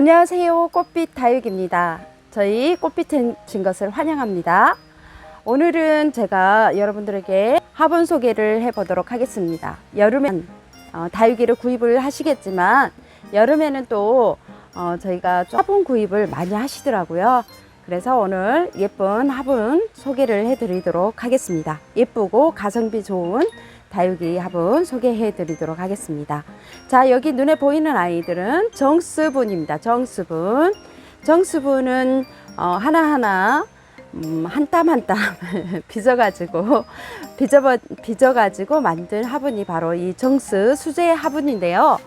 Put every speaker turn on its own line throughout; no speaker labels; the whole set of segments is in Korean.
안녕하세요. 꽃빛 다육입니다. 저희 꽃빛 진 것을 환영합니다. 오늘은 제가 여러분들에게 화분 소개를 해 보도록 하겠습니다. 여름엔 어, 다육이를 구입을 하시겠지만 여름에는 또 어, 저희가 좀 화분 구입을 많이 하시더라고요. 그래서 오늘 예쁜 화분 소개를 해 드리도록 하겠습니다. 예쁘고 가성비 좋은 다육이 화분 소개해 드리도록 하겠습니다. 자, 여기 눈에 보이는 아이들은 정수분입니다. 정수분. 정수분은 어, 하나하나 음, 한땀 한땀 빚어가지고 빚어 빚어가지고 만든 화분이 바로 이 정수 수제 화분인데요.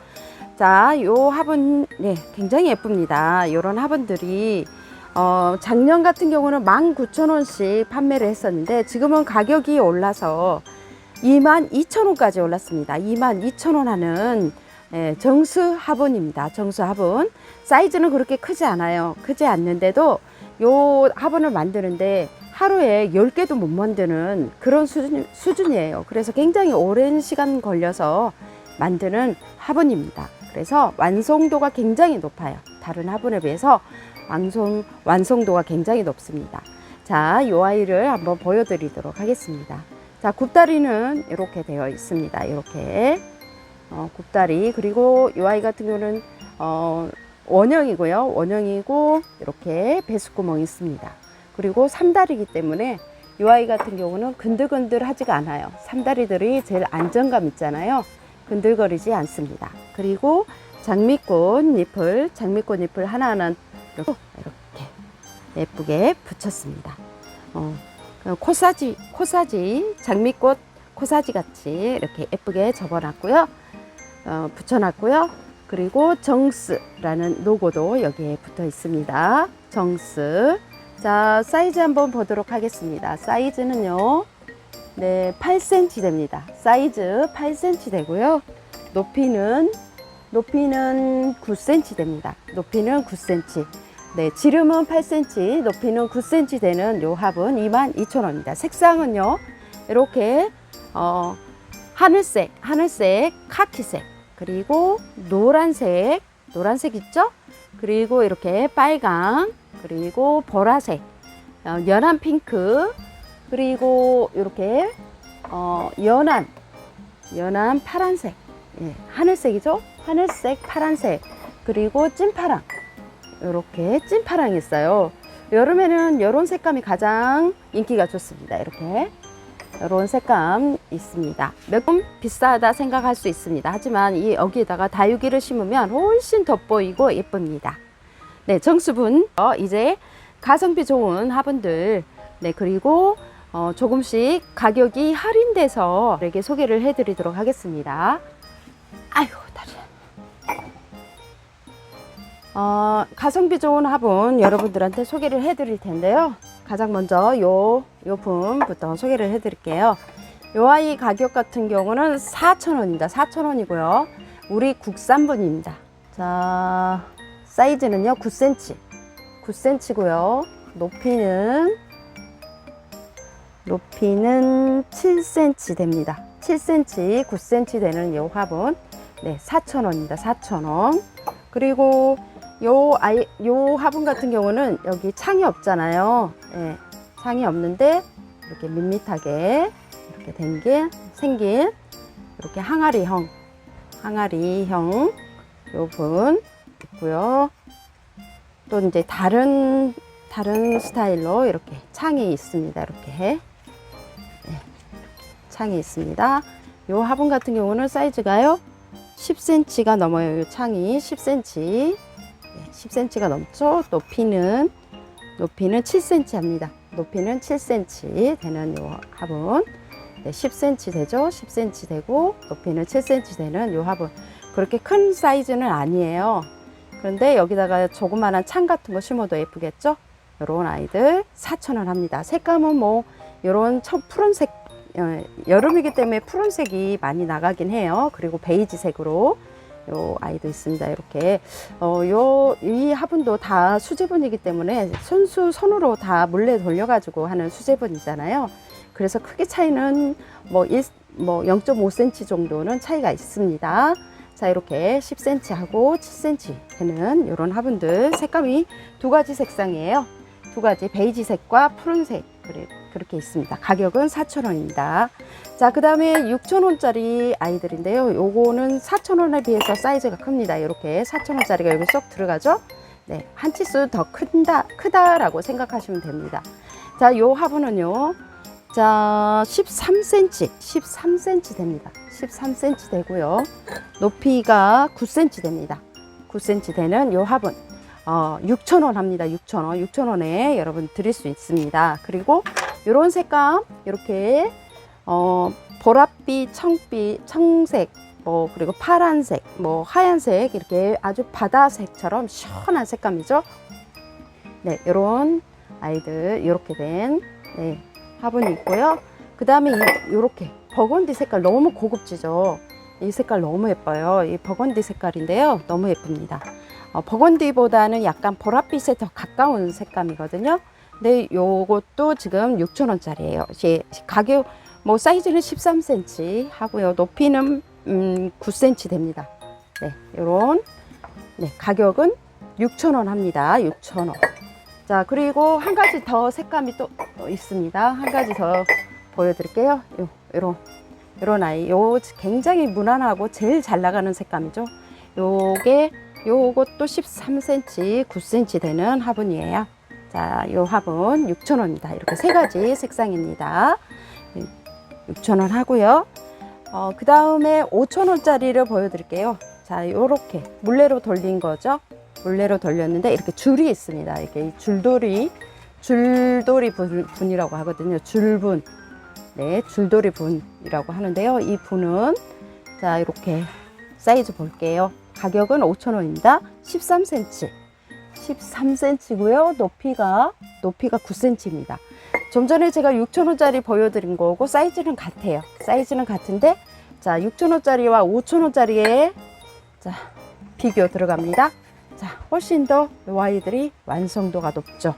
자, 요 화분 네 굉장히 예쁩니다. 요런 화분들이 어, 작년 같은 경우는 19,000원씩 판매를 했었는데 지금은 가격이 올라서 22,000원까지 올랐습니다. 22,000원 하는 예, 정수 화분입니다. 정수 화분. 사이즈는 그렇게 크지 않아요. 크지 않는데도 요 화분을 만드는데 하루에 10개도 못 만드는 그런 수준, 수준이에요. 그래서 굉장히 오랜 시간 걸려서 만드는 화분입니다. 그래서 완성도가 굉장히 높아요. 다른 화분에 비해서 완성, 완성도가 굉장히 높습니다. 자, 이 아이를 한번 보여드리도록 하겠습니다. 자, 굽다리는 이렇게 되어 있습니다. 이렇게. 어, 굽다리. 그리고 이 아이 같은 경우는, 어, 원형이고요. 원형이고, 이렇게 배수구멍이 있습니다. 그리고 삼다리이기 때문에 이 아이 같은 경우는 근들근들 하지가 않아요. 삼다리들이 제일 안정감 있잖아요. 근들거리지 않습니다. 그리고 장미꽃 잎을, 장미꽃 잎을 하나하나 이렇게, 예쁘게 붙였습니다. 어, 그 코사지, 코사지, 장미꽃 코사지 같이 이렇게 예쁘게 접어놨고요. 어, 붙여놨고요. 그리고 정스라는 로고도 여기에 붙어 있습니다. 정스. 자, 사이즈 한번 보도록 하겠습니다. 사이즈는요, 네, 8cm 됩니다. 사이즈 8cm 되고요. 높이는, 높이는 9cm 됩니다. 높이는 9cm. 네, 지름은 8cm, 높이는 9cm 되는 요 합은 22,000원입니다. 색상은요, 이렇게, 어, 하늘색, 하늘색, 카키색, 그리고 노란색, 노란색 있죠? 그리고 이렇게 빨강, 그리고 보라색, 어, 연한 핑크, 그리고 이렇게, 어, 연한, 연한 파란색, 예, 하늘색이죠? 하늘색, 파란색, 그리고 찐파랑, 이렇게 찐파랑이 있어요. 여름에는 이런 색감이 가장 인기가 좋습니다. 이렇게 이런 색감 있습니다. 조금 비싸다 생각할 수 있습니다. 하지만 이 여기에다가 다육이를 심으면 훨씬 돋보이고 예쁩니다. 네, 정수분 어, 이제 가성비 좋은 화분들 네 그리고 어, 조금씩 가격이 할인돼서 이렇게 소개를 해드리도록 하겠습니다. 아유 어, 가성비 좋은 화분 여러분들한테 소개를 해드릴 텐데요. 가장 먼저 요, 요 분부터 소개를 해드릴게요. 요 아이 가격 같은 경우는 4,000원입니다. 4,000원이고요. 우리 국산분입니다. 자, 사이즈는요, 9cm. 9cm고요. 높이는, 높이는 7cm 됩니다. 7cm, 9cm 되는 요 화분. 네, 4,000원입니다. 4,000원. 그리고 요 아이 요 화분 같은 경우는 여기 창이 없잖아요. 예, 창이 없는데 이렇게 밋밋하게 이렇게 된 게 생긴 이렇게 항아리형 항아리형 요분 있고요. 또 이제 다른 다른 스타일로 이렇게 창이 있습니다. 이렇게 예, 창이 있습니다. 요 화분 같은 경우는 사이즈가요 10cm가 넘어요. 요 창이 10cm. 10cm가 넘죠. 높이는 높이는 7cm 합니다. 높이는 7cm 되는 요 화분. 네, 10cm 되죠. 10cm 되고 높이는 7cm 되는 요 화분. 그렇게 큰 사이즈는 아니에요. 그런데 여기다가 조그만한 창 같은 거 심어도 예쁘겠죠? 요런 아이들 4,000원 합니다. 색감은 뭐 요런 푸른색 어, 여름이기 때문에 푸른색이 많이 나가긴 해요. 그리고 베이지색으로 요 아이도 있습니다. 이렇게 어 요 이 화분도 다 수제분이기 때문에 손수 손으로 다 물레 돌려가지고 하는 수제분이잖아요. 그래서 크기 차이는 뭐 1, 뭐 0.5cm 정도는 차이가 있습니다. 자, 자, 이렇게 10cm 하고 7cm 되는 이런 화분들 색감이 두 가지 색상이에요. 두 가지 베이지색과 푸른색 그래- 그렇게 있습니다. 가격은 4,000원입니다. 자, 그 다음에 6,000원짜리 아이들인데요. 요거는 4,000원에 비해서 사이즈가 큽니다. 이렇게 4,000원짜리가 여기 쏙 들어가죠. 네, 한 치수 더 큰다, 크다라고 생각하시면 됩니다. 자, 요 화분은요. 자, 13cm, 13cm 됩니다. 13cm 되고요. 높이가 9cm 됩니다. 9cm 되는 요 화분. 어, 6,000원 합니다. 6,000원. 6,000원에 여러분 드릴 수 있습니다. 그리고 요런 색감, 이렇게, 어, 보랏빛, 청빛, 청색, 뭐, 그리고 파란색, 뭐, 하얀색, 이렇게 아주 바다색처럼 시원한 색감이죠. 네, 요런 아이들, 이렇게 된, 네, 화분이 있고요. 그 다음에 이렇게 버건디 색깔 너무 고급지죠. 이 색깔 너무 예뻐요. 이 버건디 색깔인데요. 너무 예쁩니다. 어, 버건디보다는 약간 보랏빛에 더 가까운 색감이거든요. 근데 요것도 지금 6,000원짜리예요. 가격 뭐 사이즈는 13cm 하고요. 높이는 음, 9cm 됩니다. 네, 요런 네, 가격은 6,000원 합니다. 6,000원. 자, 그리고 한 가지 더 색감이 또 있습니다. 한 가지 더 보여드릴게요. 요, 요런, 요런 아이. 요 굉장히 무난하고 제일 잘 나가는 색감이죠. 요게, 요것도 13cm, 9cm 되는 화분이에요. 자, 요 화분 6,000원입니다. 이렇게 세 가지 색상입니다. 6,000원 하고요. 어, 그 다음에 5,000원짜리를 보여드릴게요. 자, 요렇게 물레로 돌린 거죠. 물레로 돌렸는데 이렇게 줄이 있습니다. 이렇게 이 줄돌이 줄돌이 분, 분이라고 하거든요. 줄분. 네, 줄돌이 분이라고 하는데요. 이 분은 자, 이렇게 사이즈 볼게요. 가격은 5,000원입니다. 13cm. 13cm고요. 높이가 높이가 9cm입니다. 좀 전에 제가 6,000원짜리 보여드린 거고 사이즈는 같아요. 사이즈는 같은데 자, 6,000원짜리와 5,000원짜리의 자, 비교 들어갑니다. 자, 훨씬 더요 아이들이 완성도가 높죠.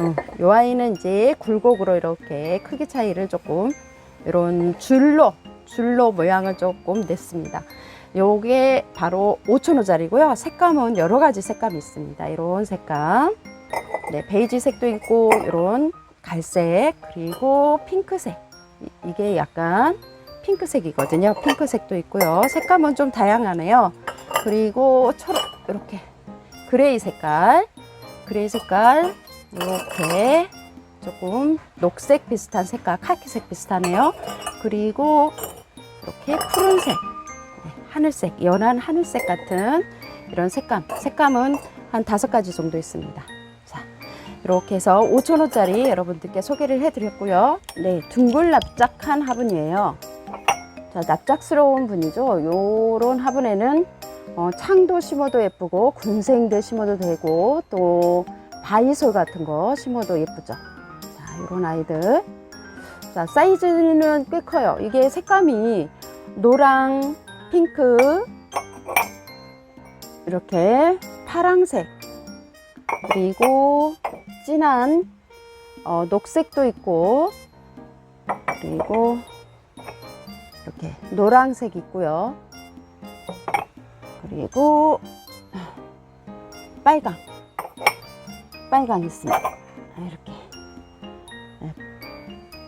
어, 요 아이는 이제 굴곡으로 이렇게 크기 차이를 조금 이런 줄로 줄로 모양을 조금 냈습니다. 요게 바로 5,000원짜리고요. 색감은 여러 가지 색감이 있습니다. 이런 색감. 네, 베이지 색도 있고 이런 갈색 그리고 핑크색. 이- 이게 약간 핑크색이거든요. 핑크색도 있고요. 색감은 좀 다양하네요. 그리고 초록 이렇게 그레이 색깔, 그레이 색깔 이렇게 조금 녹색 비슷한 색깔, 카키색 비슷하네요. 그리고 이렇게 푸른색, 네, 하늘색, 연한 하늘색 같은 이런 색감. 색감은 한 다섯 가지 정도 있습니다. 자, 이렇게 해서 5,000원짜리 여러분들께 소개를 해드렸고요. 네, 둥글 납작한 화분이에요. 자, 납작스러운 분이죠. 요런 화분에는 어, 창도 심어도 예쁘고 군생대 심어도 되고 또 바이솔 같은 거 심어도 예쁘죠. 자, 이런 아이들. 자, 사이즈는 꽤 커요. 이게 색감이 노랑, 핑크, 이렇게 파랑색, 그리고 진한 어, 녹색도 있고, 그리고 이렇게 노란색 있고요. 그리고 빨강. 빨강 있습니다. 이렇게. 네.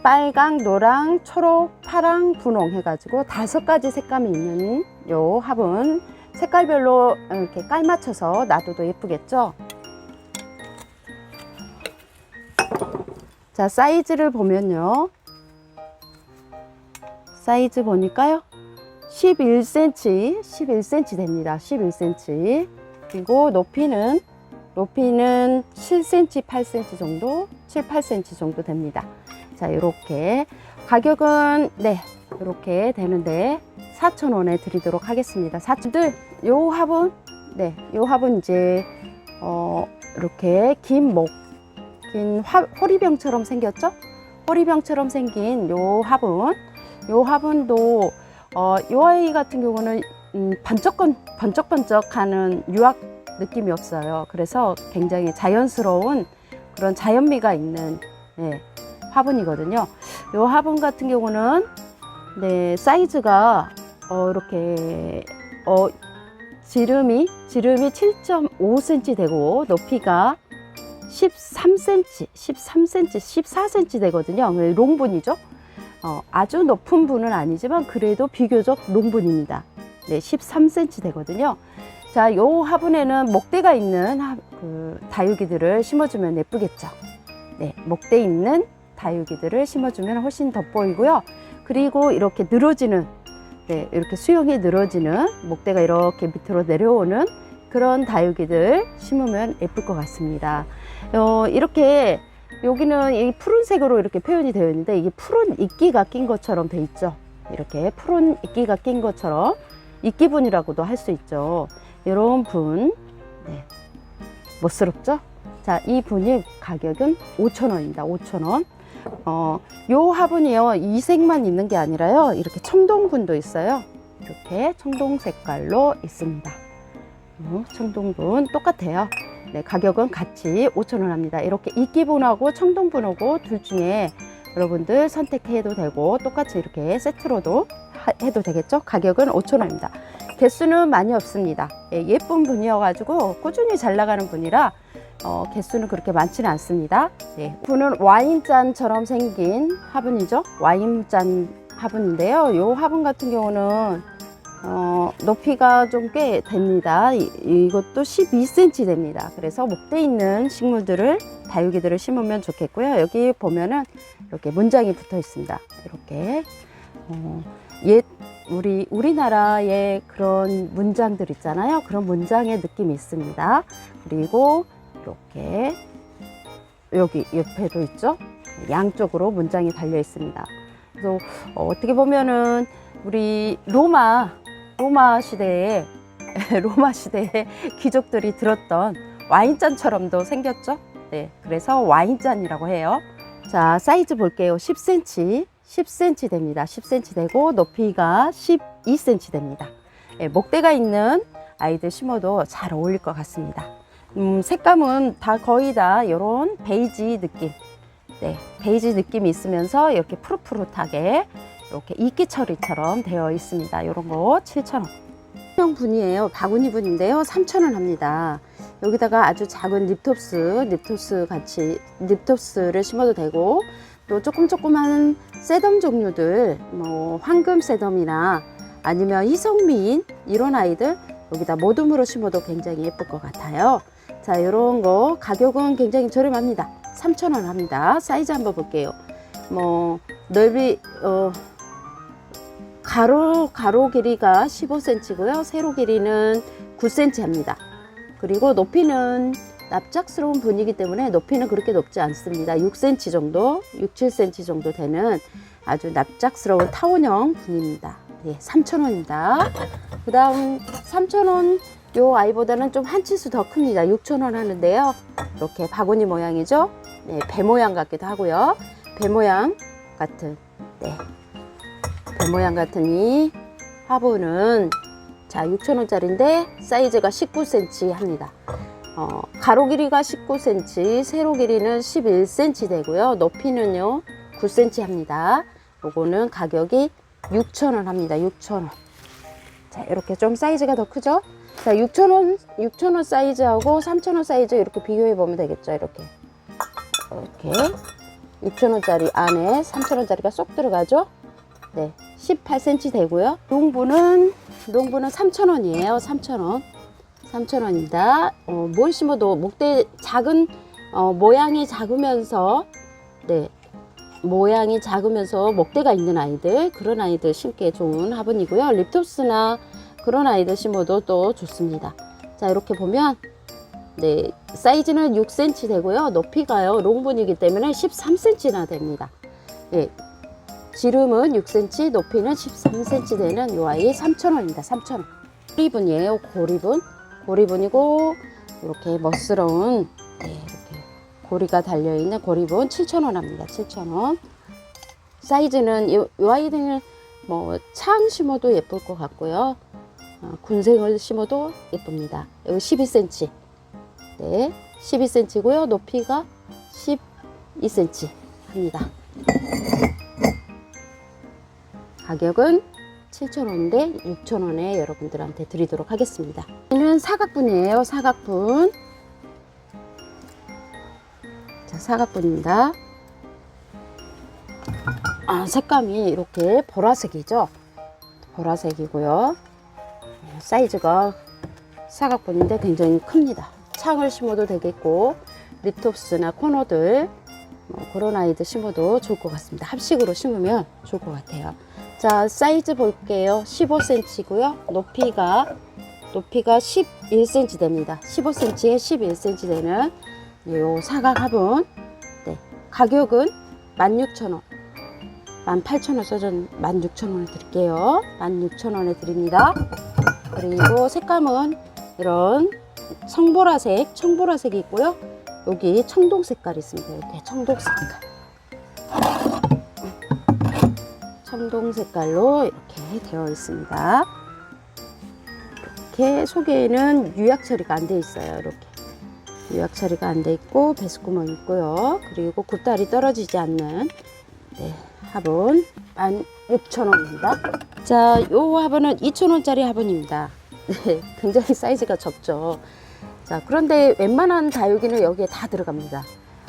빨강 노랑 초록 파랑 분홍 해가지고 다섯 가지 색감이 있는 요 화분 색깔별로 이렇게 깔 맞춰서 놔둬도 예쁘겠죠 자 사이즈를 보면요 사이즈 보니까요 11cm, 11cm 됩니다. 11cm. 그리고 높이는 높이는 7cm, 8cm 정도, 7, 8cm 정도 됩니다. 자, 이렇게 가격은 네, 이렇게 되는데 4,000원에 드리도록 하겠습니다. 4,000들 요 화분 네, 요 화분 이제 어 이렇게 긴 목, 긴 화, 호리병처럼 생겼죠? 호리병처럼 생긴 요 화분, 요 화분도 어, 이 아이 같은 경우는 음, 번쩍건, 번쩍번쩍하는 유학 느낌이 없어요. 그래서 굉장히 자연스러운 그런 자연미가 있는 네, 화분이거든요. 이 화분 같은 경우는 네, 사이즈가 어, 이렇게 어, 지름이 지름이 7.5cm 되고 높이가 13cm, 13cm, 14cm 되거든요. 롱분이죠. 어, 아주 높은 분은 아니지만 그래도 비교적 롱분입니다. 네, 13cm 되거든요. 자, 요 화분에는 목대가 있는 하- 그 다육이들을 심어주면 예쁘겠죠. 네, 목대 있는 다육이들을 심어주면 훨씬 돋보이고요. 그리고 이렇게 늘어지는, 네, 이렇게 수영이 늘어지는 목대가 이렇게 밑으로 내려오는 그런 다육이들 심으면 예쁠 것 같습니다. 어, 이렇게 여기는 이 푸른색으로 이렇게 표현이 되어 있는데 이게 푸른 이끼가 낀 것처럼 돼 있죠. 이렇게 푸른 이끼가 낀 것처럼 이끼분이라고도 할 수 있죠. 이런 분, 네. 멋스럽죠? 자, 이 분이 가격은 5,000원입니다. 5,000원. 어, 요 화분이요. 이 색만 있는 게 아니라요. 이렇게 청동분도 있어요. 이렇게 청동 색깔로 있습니다. 어, 청동분 똑같아요. 네, 가격은 같이 5,000원 합니다. 이렇게 이끼분하고 청동분하고 둘 중에 여러분들 선택해도 되고 똑같이 이렇게 세트로도 하- 해도 되겠죠? 가격은 5,000원입니다. 개수는 많이 없습니다. 예, 예쁜 분이어가지고 꾸준히 잘 나가는 분이라 어, 개수는 그렇게 많지는 않습니다. 예, 분은 와인잔처럼 생긴 화분이죠. 와인잔 화분인데요. 이 화분 같은 경우는 어, 높이가 좀 꽤 됩니다. 이, 이것도 12cm 됩니다. 그래서 목대 있는 식물들을 다육이들을 심으면 좋겠고요. 여기 보면은 이렇게 문장이 붙어 있습니다. 이렇게 어, 옛 우리 우리나라의 그런 문장들 있잖아요. 그런 문장의 느낌이 있습니다. 그리고 이렇게 여기 옆에도 있죠. 양쪽으로 문장이 달려 있습니다. 그래서 어, 어떻게 보면은 우리 로마 로마 시대에 로마 시대에 귀족들이 들었던 와인잔처럼도 생겼죠. 네, 그래서 와인잔이라고 해요. 자, 사이즈 볼게요. 10cm, 10cm 됩니다. 10cm 되고 높이가 12cm 됩니다. 예, 목대가 있는 아이들 심어도 잘 어울릴 것 같습니다. 음, 색감은 다 거의 다 이런 베이지 느낌. 네, 베이지 느낌이 있으면서 이렇게 푸릇푸릇하게 이렇게 이끼 처리처럼 되어 있습니다. 이런 거 7,000원. 형 분이에요. 바구니 분인데요. 3,000원 합니다. 여기다가 아주 작은 립톱스, 립톱스 같이 립톱스를 심어도 되고 또 조금 조그마한 세덤 종류들, 뭐 황금 세덤이나 아니면 희성미인 이런 아이들 여기다 모둠으로 심어도 굉장히 예쁠 것 같아요. 자, 이런 거 가격은 굉장히 저렴합니다. 3,000원 합니다. 사이즈 한번 볼게요. 뭐 넓이 어 가로 가로 길이가 15cm고요. 세로 길이는 9cm 합니다. 그리고 높이는 납작스러운 분이기 때문에 높이는 그렇게 높지 않습니다. 6cm 정도, 6, 7cm 정도 되는 아주 납작스러운 타원형 분입니다. 예, 3,000원입니다. 그 다음 3,000원 요 아이보다는 좀 한 치수 더 큽니다. 6,000원 하는데요. 이렇게 바구니 모양이죠. 네, 배 모양 같기도 하고요. 배 모양 같은, 네. 배 모양 같은 이 화분은 자 6,000원짜리인데 사이즈가 19cm 합니다. 어, 가로 길이가 19cm, 세로 길이는 11cm 되고요. 높이는요 9cm 합니다. 요거는 가격이 6,000원 합니다. 6,000원. 자 이렇게 좀 사이즈가 더 크죠? 자 6,000원 6,000원 사이즈하고 3,000원 사이즈 이렇게 비교해 보면 되겠죠. 이렇게 이렇게 6,000원짜리 안에 3,000원짜리가 쏙 들어가죠? 네, 18cm 되고요. 농부는 농부는 3,000원이에요. 3,000원. 3,000원입니다. 어, 뭘 심어도 목대 작은 어, 모양이 작으면서 네. 모양이 작으면서 목대가 있는 아이들 그런 아이들 심기에 좋은 화분이고요. 립톱스나 그런 아이들 심어도 또 좋습니다. 자, 이렇게 보면 네, 사이즈는 6cm 되고요. 높이가요. 롱분이기 때문에 13cm나 됩니다. 예, 지름은 6cm, 높이는 13cm 되는 이 아이 3,000원입니다. 3,000원. 고리분이에요. 고리분. 고리분이고 이렇게 멋스러운 네, 이렇게 고리가 달려 있는 고리분 7,000원 합니다. 7,000원. 사이즈는 이, 이 아이들은 뭐 창 심어도 예쁠 것 같고요. 어, 군생을 심어도 예쁩니다. 여기 12cm. 네, 12cm고요. 높이가 12cm 합니다. 가격은 7,000원인데 6,000원에 여러분들한테 드리도록 하겠습니다. 얘는 사각분이에요. 사각분. 자, 사각분입니다. 아, 색감이 이렇게 보라색이죠. 보라색이고요. 어, 사이즈가 사각분인데 굉장히 큽니다. 창을 심어도 되겠고 리톱스나 코너들 뭐 그런 아이들 심어도 좋을 것 같습니다. 합식으로 심으면 좋을 것 같아요. 자 사이즈 볼게요. 15cm고요. 높이가 높이가 11cm 됩니다. 15cm에 11cm 되는 요 사각 화분. 네, 가격은 16,000원. 18,000원 써준 16,000원에 드릴게요. 16,000원에 드립니다. 그리고 색감은 이런 청보라색, 청보라색이 있고요. 여기 청동 색깔이 있습니다. 이렇게 청동 색깔. 청동 색깔로 이렇게 되어 있습니다. 이렇게 속에는 유약 처리가 안 돼 있어요. 이렇게 유약 처리가 안 돼 있고 배수구멍 있고요. 그리고 굽다리 떨어지지 않는 네, 화분 16,000원입니다. 자, 요 화분은 2,000원짜리 화분입니다. 네, 굉장히 사이즈가 적죠. 자, 그런데 웬만한 다육이는 여기에 다 들어갑니다.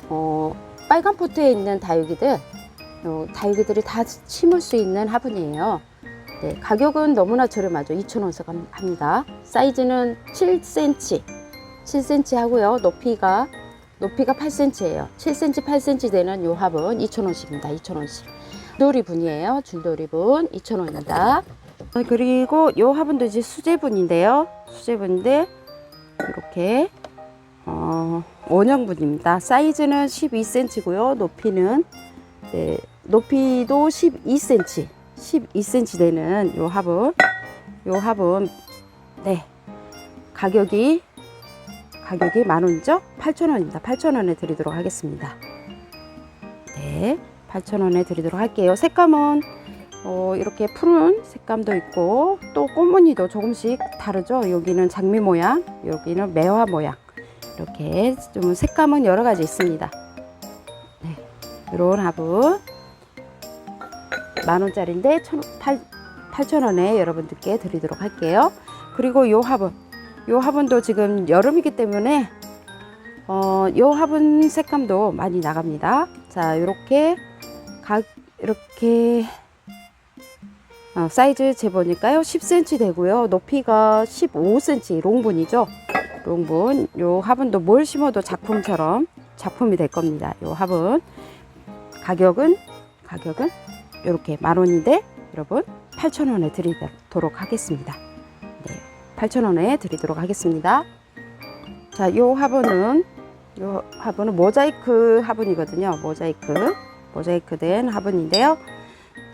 어, 빨간 포트에 있는 다육이들, 어, 다육이들이 다 심을 수 있는 화분이에요. 네, 가격은 너무나 저렴하죠. 2,000원 합니다. 사이즈는 7cm, 7cm 하고요. 높이가 높이가 8cm예요. 7cm, 8cm 되는 요 화분 2,000원씩입니다. 2,000원씩. 줄도리분이에요. 줄도리분 2,000원입니다. 그리고 요 화분도 이제 수제분인데요. 수제분인데 이렇게 어, 원형분입니다. 사이즈는 12cm고요. 높이는 네, 높이도 12cm, 12cm 되는 요 화분, 요 화분, 네, 가격이 가격이 만 원이죠? 8,000원입니다. 8,000원에 드리도록 하겠습니다. 네, 8,000원에 드리도록 할게요. 색감은 어, 이렇게 푸른 색감도 있고 또 꽃무늬도 조금씩 다르죠. 여기는 장미 모양, 여기는 매화 모양. 이렇게 좀 색감은 여러 가지 있습니다. 네, 이런 화분 만 원짜리인데 8,000원에 여러분들께 드리도록 할게요. 그리고 요 화분, 요 화분도 지금 여름이기 때문에 어, 요 화분 색감도 많이 나갑니다. 자, 이렇게 각 이렇게 어, 사이즈 재보니까요 10cm 되고요. 높이가 15cm 롱분이죠? 롱분. 요 화분도 뭘 심어도 작품처럼 작품이 될 겁니다. 요 화분. 가격은 가격은 이렇게 만 원인데 여러분 8,000원에 드리도록 하겠습니다. 네, 8,000원에 드리도록 하겠습니다. 자요 화분은 요 화분은 모자이크 화분이거든요. 모자이크 모자이크 된 화분인데요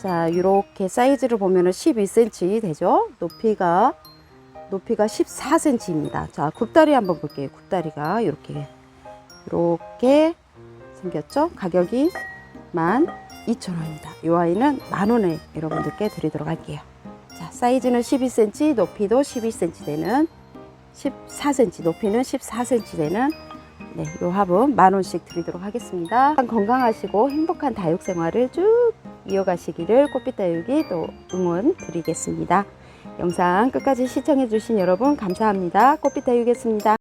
자, 이렇게 사이즈를 보면은 12cm 되죠? 높이가 높이가 14cm입니다. 자, 굽다리 한번 볼게요. 굽다리가 이렇게 이렇게 생겼죠? 가격이 12,000원입니다. 이 아이는 만 원에 여러분들께 드리도록 할게요. 자, 사이즈는 12cm, 높이도 12cm 되는 14cm, 높이는 14cm 되는 네, 요 화분 만 원씩 드리도록 하겠습니다. 건강하시고 행복한 다육 생활을 쭉 이어가시기를 꽃빛 다육이 또 응원 드리겠습니다. 영상 끝까지 시청해 주신 여러분 감사합니다. 꽃빛 다육이었습니다.